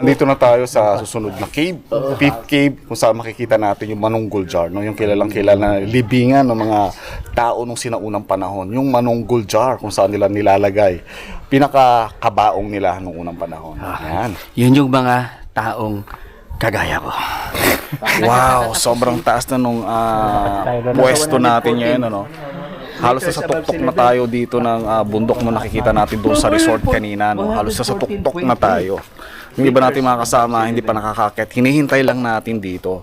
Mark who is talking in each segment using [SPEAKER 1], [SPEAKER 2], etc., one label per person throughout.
[SPEAKER 1] Nandito na tayo sa susunod na cave, fifth cave, kung saan makikita natin yung Manunggul Jar, no? yung kilalang kilala na libingan ng mga tao nung sinaunang panahon. Yung Manunggul Jar, kung saan nila nilalagay. Pinakakabaong nila nung unang panahon. Yan.
[SPEAKER 2] Yun yung mga taong kagaya ko.
[SPEAKER 1] Wow, sobrang taas na nung ah, pwesto natin ngayon, ano? Halos sa tuktok na tayo dito ng ah, bundok na nakikita natin doon sa resort kanina, no? Halos sa tuktok na tayo. Yung iba natin mga kasama, hindi pa nakakakit. Hinihintay lang natin dito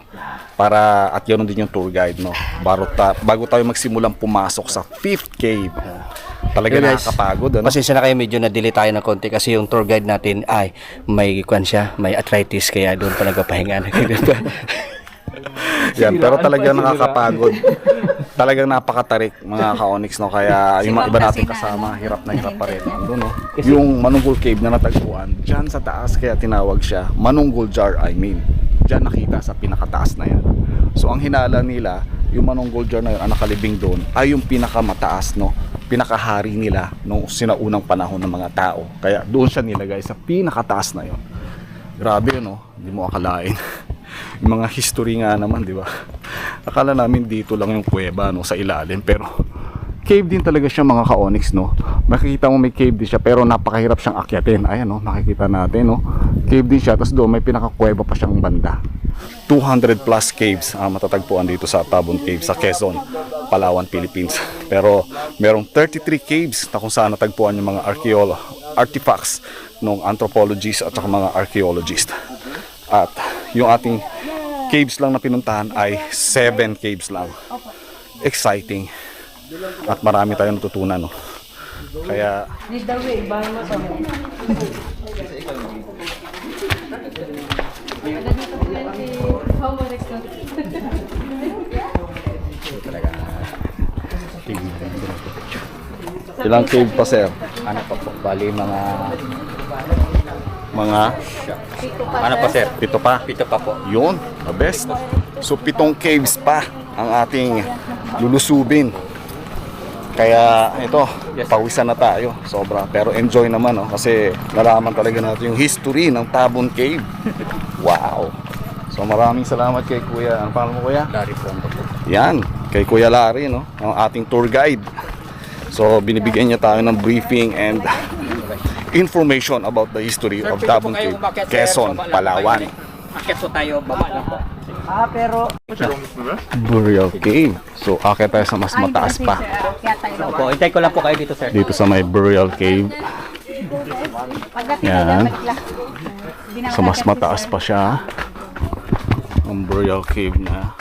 [SPEAKER 1] para at yun din yung tour guide, no? Bago, ta- bago tayo magsimulang pumasok sa fifth cave. Talaga
[SPEAKER 2] Yeah, guys.
[SPEAKER 1] nakakapagod, ano?
[SPEAKER 2] Pasensya na kayo, medyo na-delay tayo ng konti kasi yung tour guide natin ay may kwan siya, may arthritis kaya doon pa nagpapahinga.
[SPEAKER 1] Yan, pero talagang nakakapagod. Talagang napakatarik mga ka-onyx, no? Kaya yung mga iba natin kasama, hirap na hirap pa rin. Ano, no? Yung Manunggul Cave na natagpuan, dyan sa taas kaya tinawag siya Manunggul Jar, I mean. Dyan nakita sa pinakataas na yan. So ang hinala nila, yung Manunggul Jar na yun, ang nakalibing doon, ay yung pinakamataas, no? Pinakahari nila nung sinaunang panahon ng mga tao. Kaya doon siya nilagay sa pinakataas na yon. Grabe no, hindi mo akalain. yung mga history nga naman, di ba? Akala namin dito lang yung kuweba no, sa ilalim, pero cave din talaga siya mga ka-onyx, no? Makikita mo may cave din siya, pero napakahirap siyang akyatin. Ayan, no? Makikita natin, no? Cave din siya, tapos doon may pinakakuweba pa siyang banda. 200 plus caves ang matatagpuan dito sa Tabon Cave sa Quezon, Palawan, Philippines. Pero merong 33 caves na kung saan natagpuan yung mga archeolo artifacts ng anthropologists at saka mga archaeologists. At yung ating caves lang na pinuntahan ay 7 caves lang. Exciting. At marami tayong natutunan. No? Kaya ilang cave pa sir?
[SPEAKER 2] ano pa bali mga,
[SPEAKER 1] Mga
[SPEAKER 2] ano pa sir?
[SPEAKER 1] pito pa.
[SPEAKER 2] Pito pa po.
[SPEAKER 1] Yun, the best. So pitong caves pa ang ating lulusubin. Kaya ito, pawisan na tayo. Sobra. Pero enjoy naman no? kasi nalaman talaga natin yung history ng Tabon Cave. Wow. So maraming salamat kay Kuya. Ano pangalan mo Kuya?
[SPEAKER 2] Po po.
[SPEAKER 1] Yan, kay Kuya Larry, no? ang ating tour guide. So binibigyan niya tayo ng briefing and information about the history of Tabon Cave, Quezon, Palawan.
[SPEAKER 2] Akit po tayo, baba lang po.
[SPEAKER 1] Burial Cave. So akit tayo sa mas mataas pa.
[SPEAKER 2] Opo, hintay ko lang po kayo dito sir.
[SPEAKER 1] Dito sa may Burial Cave.
[SPEAKER 3] Pagdating
[SPEAKER 1] Yan. So mas mataas pa siya. Ang Burial Cave na.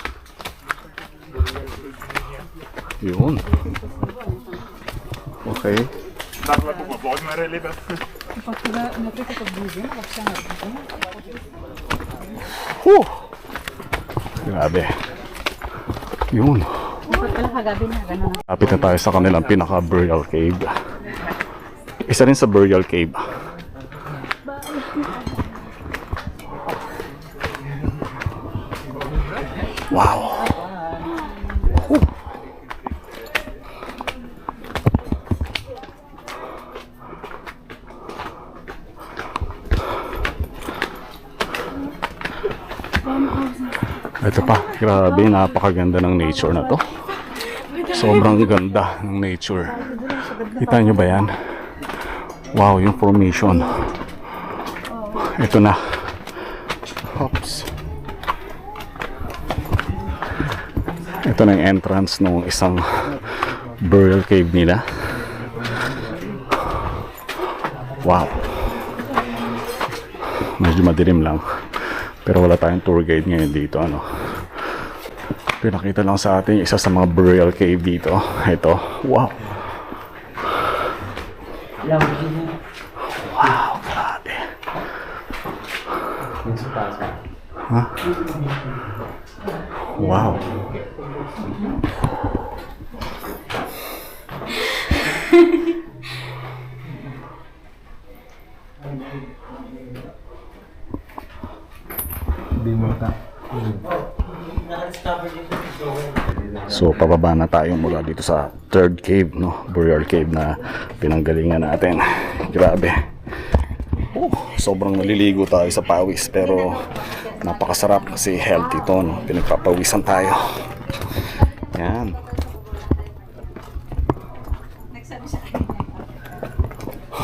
[SPEAKER 1] Yun. Okay. Whew. Grabe. Yun.
[SPEAKER 3] Dapat pala kagabi na, gano'n.
[SPEAKER 1] Lapit na tayo sa kanilang pinaka-burial cave. Isa rin sa burial cave. Wow. Whew. Ito pa, grabe, napakaganda ng nature na to. Sobrang ganda ng nature. Kita nyo ba yan? Wow, yung formation. Ito na. Oops. Ito na yung entrance ng isang burial cave nila. Wow. Medyo madilim lang. Pero wala tayong tour guide ngayon dito. Ano. Pinakita lang sa atin isa sa mga burial cave dito. Ito. Wow, So pababa na tayo mula dito sa third cave, no? Burial cave na pinanggalingan natin. Grabe. Oh. sobrang naliligo tayo sa pawis pero napakasarap kasi healthy to no? pinagpapawisan tayo yan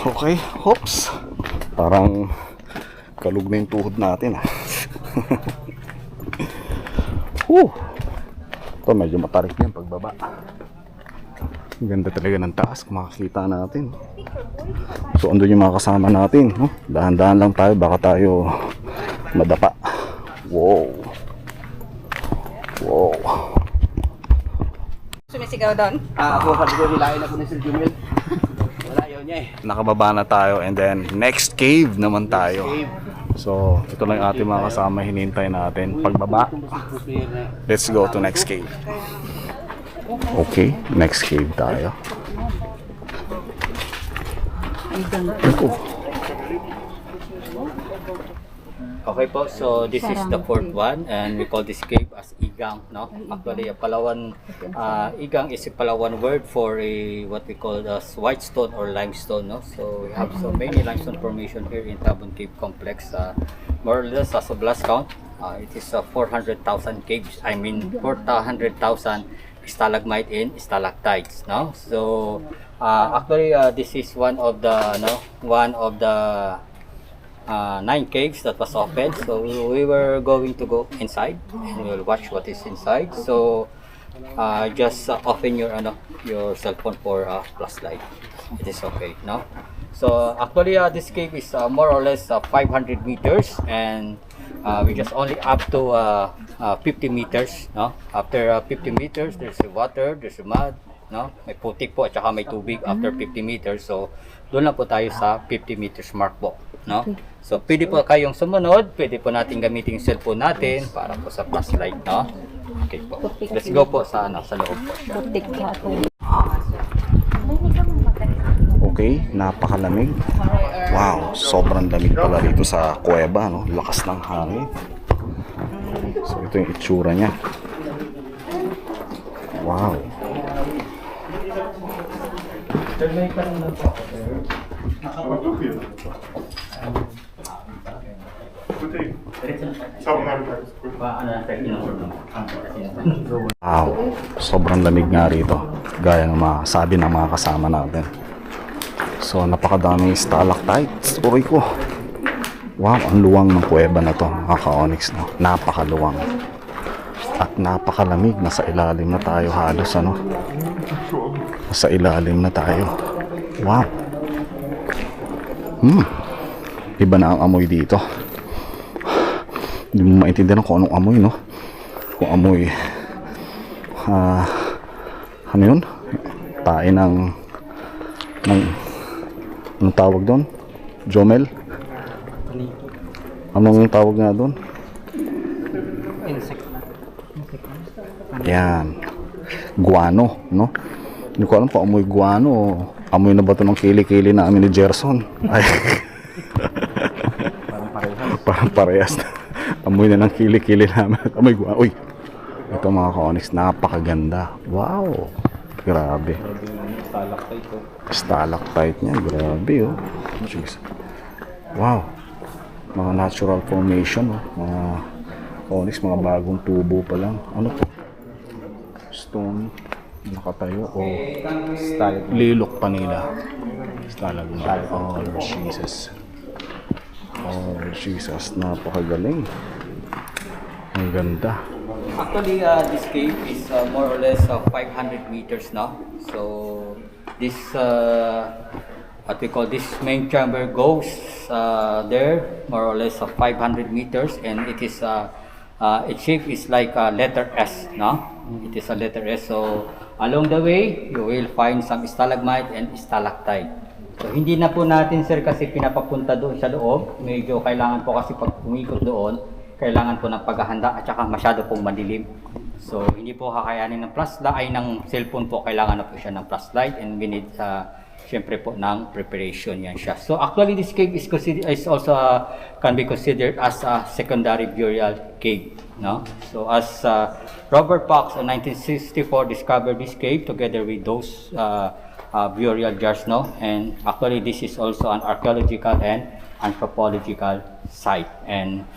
[SPEAKER 1] okay hops parang kalug na yung tuhod natin ah Whew. Ito medyo matarik yan pagbaba ang ganda talaga ng taas kung makakita natin So andun yung mga kasama natin. No? Dahan-dahan lang tayo baka tayo madapa. Wow. Wow.
[SPEAKER 3] Sumisigaw doon.
[SPEAKER 2] Ah, ako sabi ko nilain ako ni Sir Jumel. Wala yun niya eh.
[SPEAKER 1] Nakababa na tayo and then next cave naman tayo. So ito lang ating mga kasama hinintay natin. Pagbaba, let's go to next cave. Okay, next cave tayo. Ito.
[SPEAKER 4] Okay po, so this is the fourth one and we call this cave as Igang, no? Actually, a Palawan, uh, Igang is a Palawan word for a what we call as white stone or limestone, no? So we have so many limestone formation here in Tabon Cave Complex. Uh, more or less as of last count, uh, it is uh, 400,000 caves. I mean, 400,000 stalagmite and stalactites, no? So uh, actually, uh, this is one of the, no, one of the uh, nine caves that was opened. So we were going to go inside and we'll watch what is inside. So uh, just uh, open your ano, your cell phone for uh, flashlight. It is okay, no? So actually, uh, this cave is uh, more or less uh, 500 meters, and uh, we just only up to uh, uh, 50 meters, no? After uh, 50 meters, there's a water, there's a mud, no? May putik po at saka may tubig after 50 meters. So doon lang po tayo sa 50 meters mark po, no? So pwede po kayong sumunod, pwede po natin gamitin yung cellphone natin para po sa flashlight, no? Okay po. Let's go po sa ano, sa loob po siya.
[SPEAKER 1] Okay, napakalamig. Wow, sobrang lamig pala dito sa kuweba, no? Lakas ng hangin. So ito yung itsura niya. Wow. Wow, sobrang lamig nga rito. Gaya ng mga sabi ng mga kasama natin. So, napakadaming stalactites. Uy ko. Wow, ang luwang ng kuweba na to, mga ka-onyx. No? Napakaluwang. At napakalamig. Nasa ilalim na tayo halos, ano? Nasa ilalim na tayo. Wow. Hmm. Iba na ang amoy dito. Hindi mo maintindihan kung anong amoy, no? Kung amoy ah ano yun? Tae ng ng anong tawag doon? Jomel? Anong tawag nga doon? Yan. Guano, no? Hindi ko alam kung amoy guano o amoy na ba ito ng kili-kili na amin ni Gerson. Ay. Parang parehas. Amoy na ng kili-kili namin. Amoy guano. Uy, ito mga ka-onyx, napakaganda. Wow. Grabe. Stalactite niya, grabe oh. Wow. Mga natural formation oh. Mga onyx, mga bagong tubo pa lang. Ano to? Stone nakatayo o lilok pa nila. Stalagmite. Oh, Jesus. Oh, Jesus. Napakagaling. Ang ganda.
[SPEAKER 4] Actually, uh, this cave is uh, more or less uh, 500 meters now. So this uh, what we call this main chamber goes uh, there more or less of 500 meters, and it is uh, uh, its shape is like a letter S. No, it is a letter S. So along the way, you will find some stalagmite and stalactite. So hindi na po natin sir kasi pinapapunta doon sa loob. Medyo kailangan po kasi pag umikot doon, kailangan po ng paghahanda at saka masyado pong madilim. So hindi po kakayanin ng flashlight ay ng cellphone po kailangan na po siya ng flashlight and we need uh, syempre po ng preparation yan siya. So actually this cave is considered is also uh, can be considered as a secondary burial cave, no? So as uh, Robert Fox in 1964 discovered this cave together with those uh, uh, burial jars, no? And actually this is also an archaeological and anthropological site. And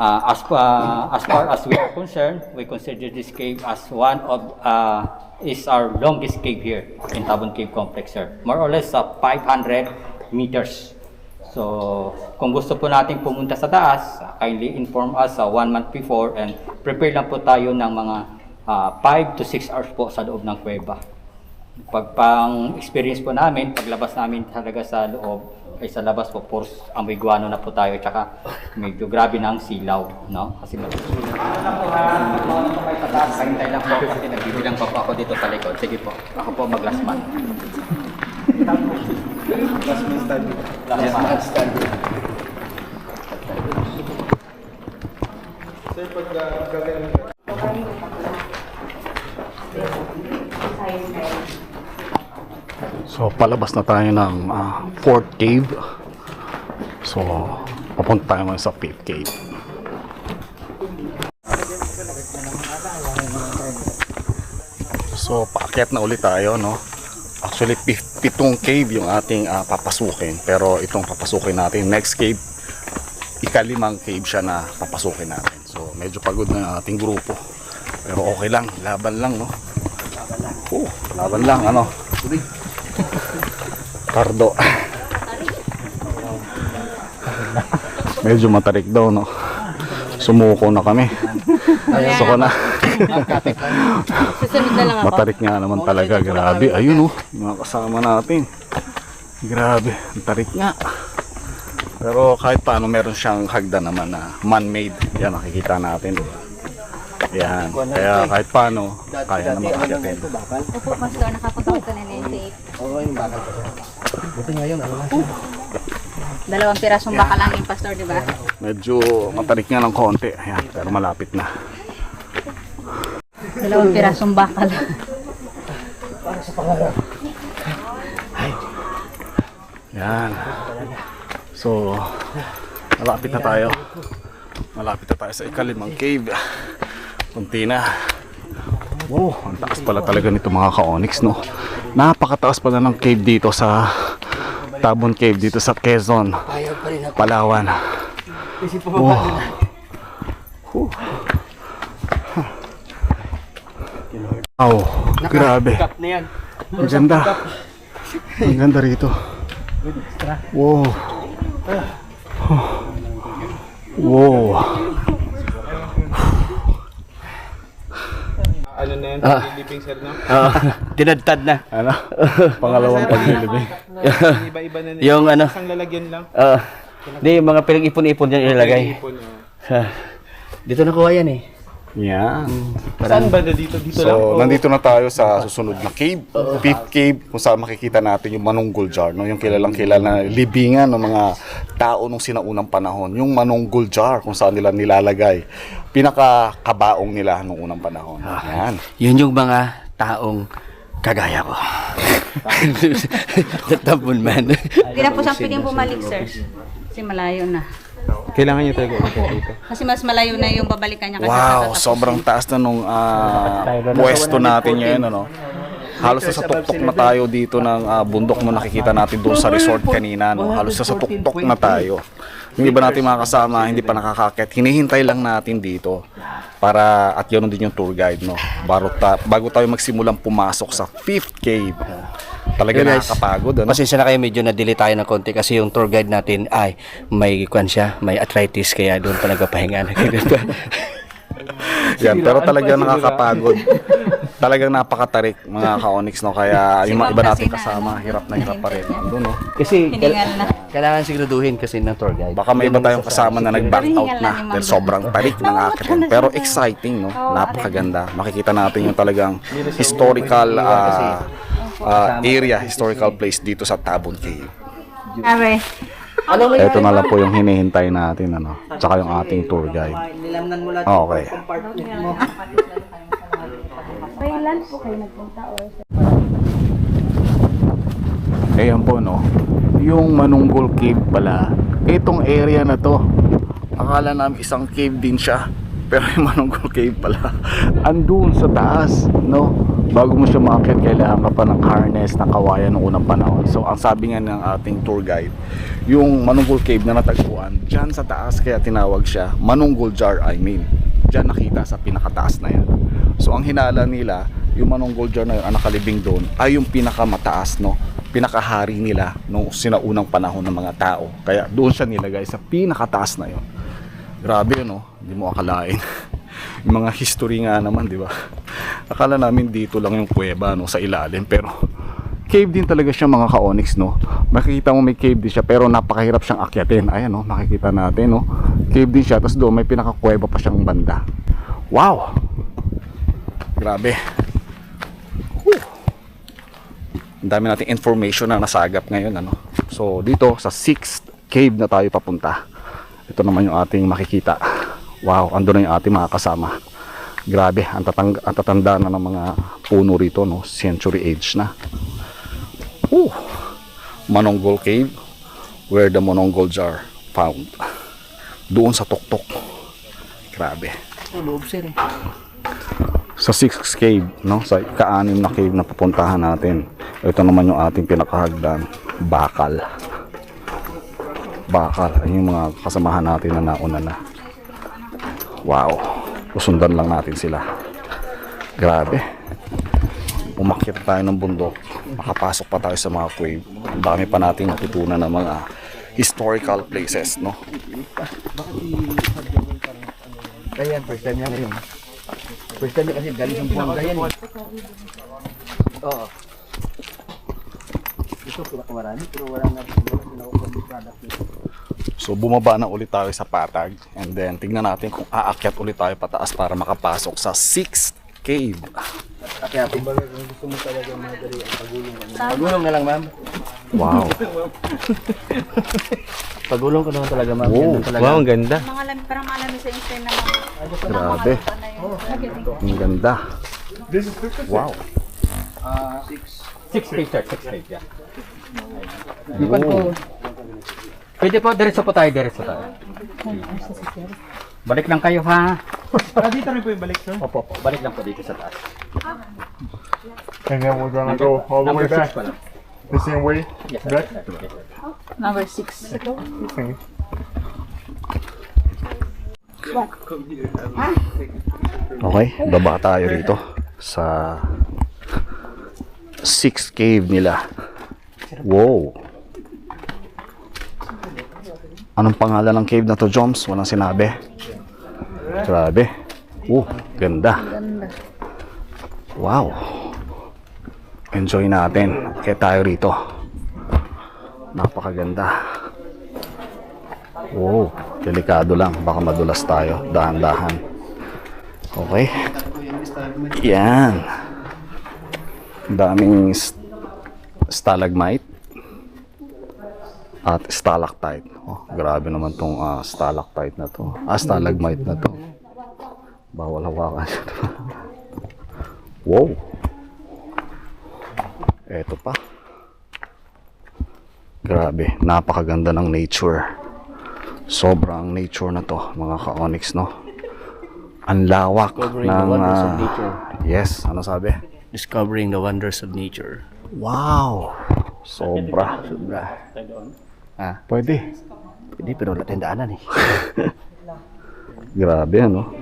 [SPEAKER 4] uh, as, uh, as far as we are concerned, we consider this cave as one of uh, is our longest cave here in Tabon Cave Complex, sir. More or less uh, 500 meters. So, kung gusto po natin pumunta sa taas, uh, kindly inform us uh, one month before and prepare lang po tayo ng mga 5 to 6 hours po sa loob ng kuweba. Pag pang experience po namin, paglabas namin talaga sa loob, ay sa labas po, puro amoy guano na po tayo, tsaka medyo grabe na ang silaw, no? Kasi matusunan. Hintay lang po kasi nagbibilang pa po ako dito sa likod. Sige po, ako po mag-last man. Last man study. Last man study.
[SPEAKER 1] So palabas na tayo ng ah, fourth cave. So papunta tayo ngayon sa fifth cave. So paakyat na ulit tayo no. Actually pi- pitong cave yung ating ah, papasukin pero itong papasukin natin next cave ikalimang cave siya na papasukin natin. So medyo pagod na ating grupo. Pero okay lang, laban lang no. Oh, laban lang ano. Cardo. Medyo matarik daw, no? Sumuko na kami. Gusto ko na.
[SPEAKER 3] Susunod na lang ako.
[SPEAKER 1] Matarik nga naman talaga. Grabe. Ayun, oh. Mga kasama natin. Grabe. Ang tarik nga. Pero kahit paano meron siyang hagdan naman na man-made. Yan, nakikita natin. Yan. Kaya kahit paano, kaya naman akyatin.
[SPEAKER 3] Opo, Pastor, nakapunta ko na 98.
[SPEAKER 2] Oo, yung bakal ko. Buti ngayon, ano na siya.
[SPEAKER 3] Dalawang pirasong baka lang yung Pastor, di ba?
[SPEAKER 1] Medyo matarik nga ng konti. Ayan, pero malapit na.
[SPEAKER 3] Dalawang pirasong bakal.
[SPEAKER 1] Yan. So, malapit na tayo. Malapit na tayo sa ikalimang cave. Kunti na. Wow, ang taas pala talaga nito mga ka-onyx, no? Napakataas pala ng cave dito sa Tabon Cave dito sa Quezon. Palawan.
[SPEAKER 2] Kasi po
[SPEAKER 1] Wow. Wow, grabe. Ang ganda. Ang ganda rito. Wow. Wow.
[SPEAKER 5] Ano na yan?
[SPEAKER 2] Ah.
[SPEAKER 5] Living sir, no?
[SPEAKER 2] Oo, tinadtad na.
[SPEAKER 1] Ano? Pangalawang paglilibing.
[SPEAKER 5] Iba-iba na nila.
[SPEAKER 2] Yung ano,
[SPEAKER 5] Isang lalagyan lang.
[SPEAKER 2] Oo. Hindi, yung mga pinag-ipon-ipon dyan ilalagay.
[SPEAKER 5] Ipon, oh.
[SPEAKER 2] Dito nakuha yan eh.
[SPEAKER 1] Yan.
[SPEAKER 5] Saan ba na dito? Dito lang?
[SPEAKER 1] So,
[SPEAKER 5] Oh.
[SPEAKER 1] nandito na tayo sa susunod na cave. Fifth cave, kung saan makikita natin yung Manunggul Jar, no? yung kilalang kilala na libingan ng mga tao nung sinaunang panahon. Yung Manunggul Jar, kung saan nila nilalagay. Pinaka-kabaong nila nung unang panahon. Yan.
[SPEAKER 2] Yun yung mga taong kagaya ko. Tatapon man.
[SPEAKER 3] Hindi na po siyang pwedeng bumalik, sir. Kasi malayo na.
[SPEAKER 5] Kailangan niyo talaga umakit dito.
[SPEAKER 3] Kasi mas malayo na yung babalikan niya. Kasi
[SPEAKER 1] Wow, sobrang taas na nung ah, pwesto natin ngayon, ano. Halos sa tuktok na tayo dito ng ah, bundok mo nakikita natin doon sa resort kanina, no. Halos sa tuktok na tayo. Yung iba natin mga kasama, hindi pa nakakakit. Hinihintay lang natin dito para at yun din yung tour guide, no. Bago, ta- bago tayo magsimulang pumasok sa fifth cave. Talaga
[SPEAKER 2] Yeah, guys.
[SPEAKER 1] nakakapagod, ano.
[SPEAKER 2] Pasensya na kayo, medyo na-delay tayo ng konti kasi yung tour guide natin ay may kwan siya, may arthritis kaya doon pa nagpapahinga.
[SPEAKER 1] Yan, pero talaga nakakapagod. Talagang napakatarik mga ka-onyx, no. Kaya yung mga iba natin kasama, hirap na hirap pa rin. Andun, no.
[SPEAKER 2] kasi
[SPEAKER 3] Hiningal na.
[SPEAKER 2] kailangan siguraduhin kasi ng tour guide.
[SPEAKER 1] Baka may iba tayong kasama na nag-back out na dahil sobrang tarik ng akin. Pero exciting, no? Napakaganda. Makikita natin yung talagang historical ah, ah, area, historical place dito sa Tabon Cave.
[SPEAKER 3] Aray.
[SPEAKER 1] Ito na lang po yung hinihintay natin, ano? Tsaka yung ating tour guide. Okay.
[SPEAKER 3] Kailan po kayo nagpunta or
[SPEAKER 1] Ayan po, no? Yung Manunggul Cave pala. Itong area na to. Akala namin isang cave din siya. Pero yung Manunggul Cave pala. Andun sa taas, no? bago mo siya maakyat kailangan ka pa ng harness na kawayan noong unang panahon so ang sabi nga ng ating tour guide yung Manunggul Cave na natagpuan dyan sa taas kaya tinawag siya Manunggul Jar I mean dyan nakita sa pinakataas na yan so ang hinala nila yung Manunggul Jar na yun ang nakalibing doon ay yung pinakamataas no pinakahari nila nung sinaunang panahon ng mga tao kaya doon siya nilagay sa pinakataas na yon grabe no hindi mo akalain yung mga history nga naman, di ba? Akala namin dito lang yung kuweba no, sa ilalim, pero cave din talaga siya mga ka-onyx, no? Makikita mo may cave din siya, pero napakahirap siyang akyatin. Ayan, no? Makikita natin, no? Cave din siya, tapos doon may pinakakuweba pa siyang banda. Wow! Grabe. Whew. Ang dami nating information na nasagap ngayon, ano? So, dito sa sixth cave na tayo papunta. Ito naman yung ating makikita. Wow, ando na yung ating mga kasama. Grabe, ang, tatang, ang tatanda na ng mga puno rito, no? Century age na. Whew. Manonggol Cave, where the Mononggol jar found. Doon sa tuktok. Grabe.
[SPEAKER 2] Loob sir eh.
[SPEAKER 1] Sa sixth cave, no? Sa kaanim na cave na pupuntahan natin. Ito naman yung ating pinakahagdan, Bakal. Bakal, yung mga kasamahan natin na nauna na. Wow. Usundan lang natin sila. Grabe. Umakyat tayo ng bundok. Makapasok pa tayo sa mga cave. Ang dami pa nating natutunan ng mga historical places, no?
[SPEAKER 2] Kaya first time niya ngayon. First time kasi galing sa Buanga yan eh. Oo. Ito pinakamarami pero wala sinakuha ng product nito.
[SPEAKER 1] So bumaba na ulit tayo sa patag and then tignan natin kung aakyat ulit tayo pataas para makapasok sa 6th cave.
[SPEAKER 2] Kaya kumbaga kung gusto mo talaga madali ang pagulong. Pagulong na lang ma'am.
[SPEAKER 1] Wow.
[SPEAKER 2] Pagulong ka naman talaga ma'am.
[SPEAKER 1] Wow.
[SPEAKER 2] Ganun talaga.
[SPEAKER 5] Wow, ang ganda.
[SPEAKER 3] Mga alam, parang alam sa instant na mga
[SPEAKER 1] Grabe.
[SPEAKER 3] ano yun.
[SPEAKER 1] Ang ganda. Wow.
[SPEAKER 4] Six feet, sir. Six feet, yeah.
[SPEAKER 1] Wow.
[SPEAKER 4] Pwede po, diretso po tayo, diretso tayo. Balik lang kayo, ha?
[SPEAKER 5] Ah, dito rin po yung balik, sir.
[SPEAKER 4] Opo, opo. Balik lang po dito sa taas.
[SPEAKER 6] And then we're gonna go all the
[SPEAKER 4] Number
[SPEAKER 6] way
[SPEAKER 4] six
[SPEAKER 6] back
[SPEAKER 4] pa lang.
[SPEAKER 6] The same way.
[SPEAKER 4] Yes, sir. Yes, sir.
[SPEAKER 3] Number six.
[SPEAKER 6] Okay.
[SPEAKER 1] Okay, baba tayo rito sa 6th cave nila. Wow. Anong pangalan ng cave na to, Joms? Walang sinabi. Grabe. Oh, ganda. Wow. Enjoy natin. Kaya tayo rito. Napakaganda. Wow, delikado lang. Baka madulas tayo. Dahan-dahan. Okay. Yan. Daming st- stalagmite at stalactite. Oh, grabe naman tong ah, stalactite na to. Ah, stalagmite na to. Bawal hawakan. wow. Eto pa. Grabe, napakaganda ng nature. Sobrang nature na to, mga ka-onyx, no? Ang lawak
[SPEAKER 2] Discovering
[SPEAKER 1] ng...
[SPEAKER 2] the wonders of
[SPEAKER 1] ah,
[SPEAKER 2] nature.
[SPEAKER 1] yes, ano sabi?
[SPEAKER 2] Discovering the wonders of nature.
[SPEAKER 1] Wow! Sobra.
[SPEAKER 2] Sobra. Ah,
[SPEAKER 1] Pwede.
[SPEAKER 2] pwede pero wala tayong daanan eh.
[SPEAKER 1] Grabe, ano?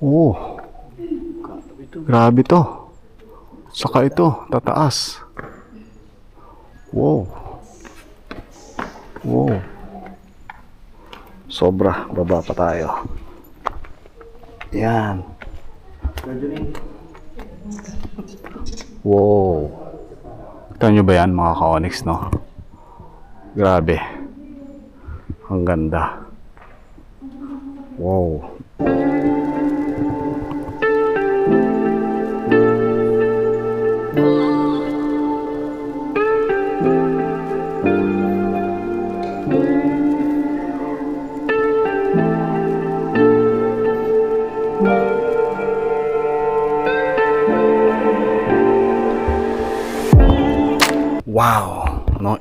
[SPEAKER 1] Oo. Grabe to. Saka ito, tataas. Wow. Wow. Sobra. Baba pa tayo. Yan. Wow. Kita nyo ba yan mga ka-onyx, no? Grabe. Ang ganda. Wow.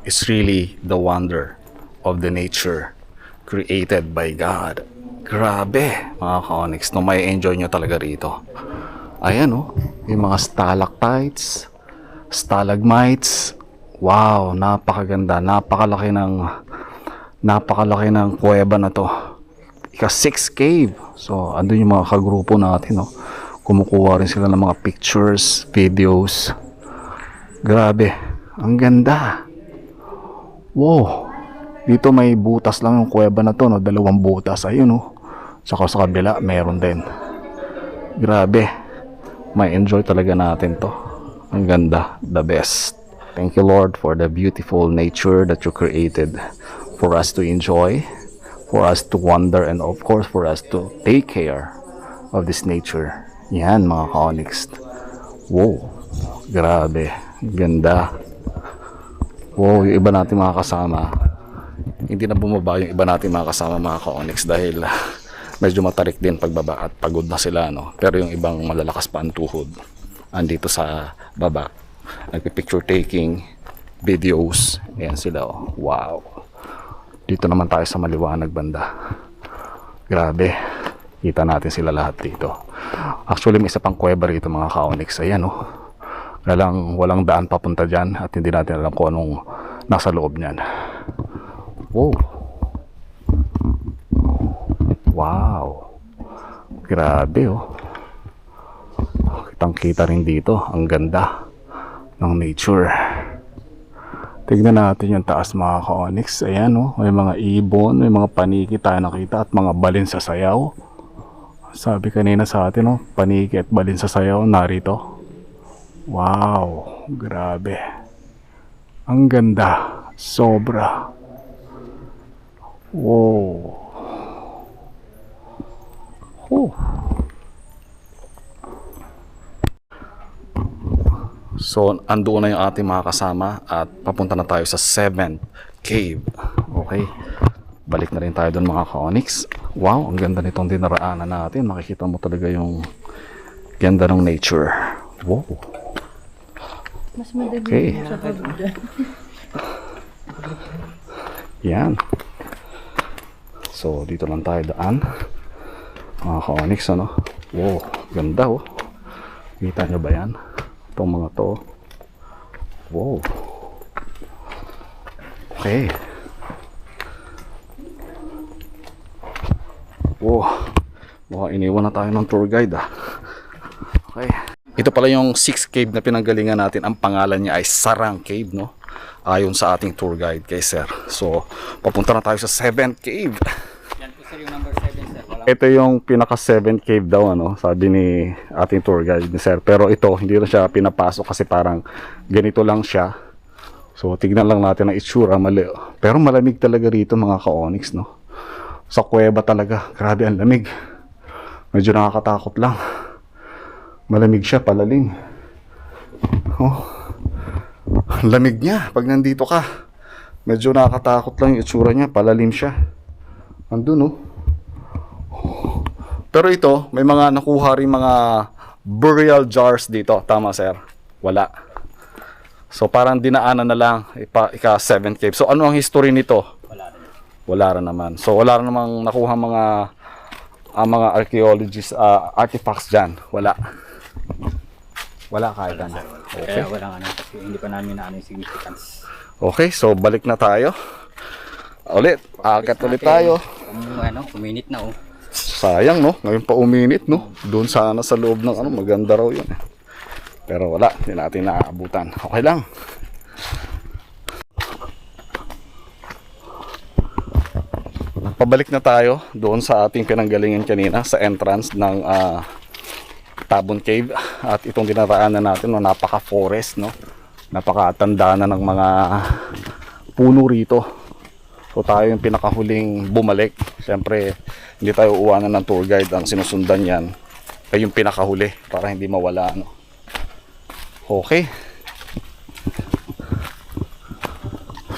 [SPEAKER 1] It's really the wonder of the nature created by God. Grabe, mga ka-onyx, no, may enjoy nyo talaga rito. Ayan oh, yung mga stalactites, stalagmites. Wow, napakaganda. Napakalaki ng napakalaki ng kuweba na to. Ika 6 cave. So, andun yung mga kagrupo natin, no. Kumukuha rin sila ng mga pictures, videos. Grabe. Ang ganda. Wow. Dito may butas lang yung kuweba na to, no. Dalawang butas. Ayun, no. Saka sa kabila, meron din. Grabe. May enjoy talaga natin to. Ang ganda. The best. Thank you, Lord, for the beautiful nature that you created for us to enjoy, for us to wonder, and of course, for us to take care of this nature. Yan, mga Onyx. Wow. Grabe. Ganda. Wow, yung iba natin mga kasama. Hindi na bumaba yung iba natin mga kasama mga ka-Onyx dahil medyo matarik din pagbaba at pagod na sila no. Pero yung ibang malalakas pa ang tuhod andito sa baba. Nagpi-picture taking videos. Ayan sila oh. Wow. Dito naman tayo sa maliwanag banda. Grabe. Kita natin sila lahat dito. Actually, may isa pang kuweba rito mga ka-Onyx. Ayan oh. Kaya lang walang daan papunta dyan at hindi natin alam kung anong nasa loob niyan. Wow. Wow. Grabe oh. Kitang kita rin dito. Ang ganda ng nature. Tignan natin yung taas mga ka-onyx. Ayan oh. May mga ibon, may mga paniki tayo nakita at mga balin sa sayaw. Sabi kanina sa atin oh, paniki at balin sa sayaw narito. Wow. Grabe. Ang ganda. Sobra. Wow. Oh. So, andoon na yung ating mga kasama at papunta na tayo sa 7th cave. Okay. Balik na rin tayo doon mga ka-onyx. Wow, ang ganda nitong dinaraanan natin. Makikita mo talaga yung ganda ng nature. Wow.
[SPEAKER 3] Mas madali
[SPEAKER 1] Okay.
[SPEAKER 3] sa pagod.
[SPEAKER 1] Yan. So, dito lang tayo daan. Mga ka-onyx, ano? Wow, ganda oh. Kita nyo ba yan? Itong mga to. Wow. Okay. Wow. Mukhang iniwan na tayo ng tour guide ah. Ito pala yung 6 cave na pinanggalingan natin. Ang pangalan niya ay Sarang Cave, no? Ayon sa ating tour guide kay Sir. So, papunta na tayo sa 7th cave.
[SPEAKER 4] Yan po sir yung number 7 sir.
[SPEAKER 1] Ito yung pinaka 7 cave daw ano, sabi ni ating tour guide ni Sir. Pero ito hindi na siya pinapasok kasi parang ganito lang siya. So tignan lang natin ang itsura mali. Pero malamig talaga rito mga ka-onyx no. Sa kuweba talaga, grabe ang lamig. Medyo nakakatakot lang. Malamig siya, palalim. Oh. Lamig niya pag nandito ka. Medyo nakakatakot lang yung itsura niya, palalim siya. Andun oh. Pero ito, may mga nakuha rin mga burial jars dito. Tama, sir? Wala. So, parang dinaanan na lang ipa, ika 7 cave. So, ano ang history nito?
[SPEAKER 4] Wala rin.
[SPEAKER 1] Wala rin naman. So, wala rin namang nakuha mga ah, mga archaeologists, ah, artifacts dyan. Wala. Wala kahit ano.
[SPEAKER 4] Kaya wala ano kasi hindi pa namin na ano yung significance.
[SPEAKER 1] Okay, so balik na tayo. Ulit, agat ulit tayo.
[SPEAKER 4] Kung ano, kuminit na oh.
[SPEAKER 1] Sayang no, ngayon pa uminit no. Doon sana sa loob ng ano, maganda raw yun. eh. Pero wala, hindi natin naaabutan. Okay lang. Pabalik na tayo doon sa ating pinanggalingan kanina sa entrance ng ah, Tabon Cave at itong dinaraanan natin no, napaka-forest no. Napakatanda na ng mga puno rito. So tayo yung pinakahuling bumalik. Siyempre, hindi tayo uwanan ng tour guide. Ang sinusundan yan ay yung pinakahuli para hindi mawala. Ano. Okay.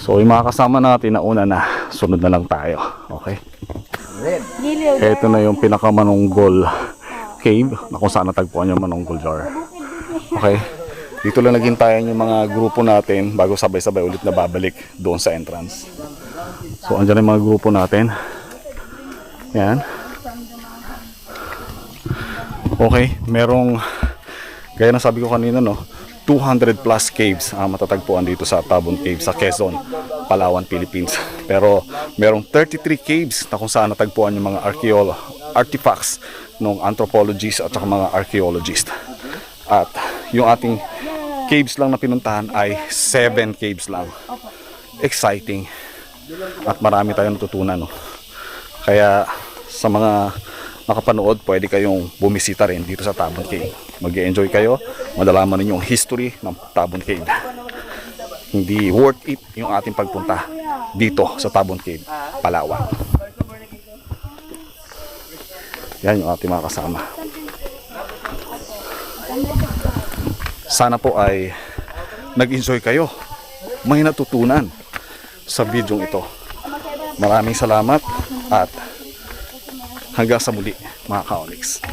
[SPEAKER 1] So yung mga kasama natin na una na, sunod na lang tayo. Okay.
[SPEAKER 3] Niliw.
[SPEAKER 1] Ito na yung pinakamanunggol cave na kung saan natagpuan yung manunggol jar. Okay. Dito lang naghintayan yung mga grupo natin bago sabay-sabay ulit na babalik doon sa entrance. So andyan yung mga grupo natin. Yan. Okay, merong Gaya ng sabi ko kanina, no, 200 plus caves ang matatagpuan dito sa Tabon Cave sa Quezon, Palawan, Philippines. Pero merong 33 caves na kung saan natagpuan yung mga archeolo artifacts ng anthropologists at saka mga archaeologists. At yung ating caves lang na pinuntahan ay 7 caves lang. Exciting. At marami tayong natutunan. No? Kaya sa mga nakapanood, pwede kayong bumisita rin dito sa Tabon Cave. mag enjoy kayo, madalaman ninyo yung history ng Tabon Cave. Hindi worth it yung ating pagpunta dito sa Tabon Cave, Palawan. Yan yung ating mga kasama. Sana po ay nag-enjoy kayo. May natutunan sa video ito. Maraming salamat at hanggang sa muli mga ka-Onyx.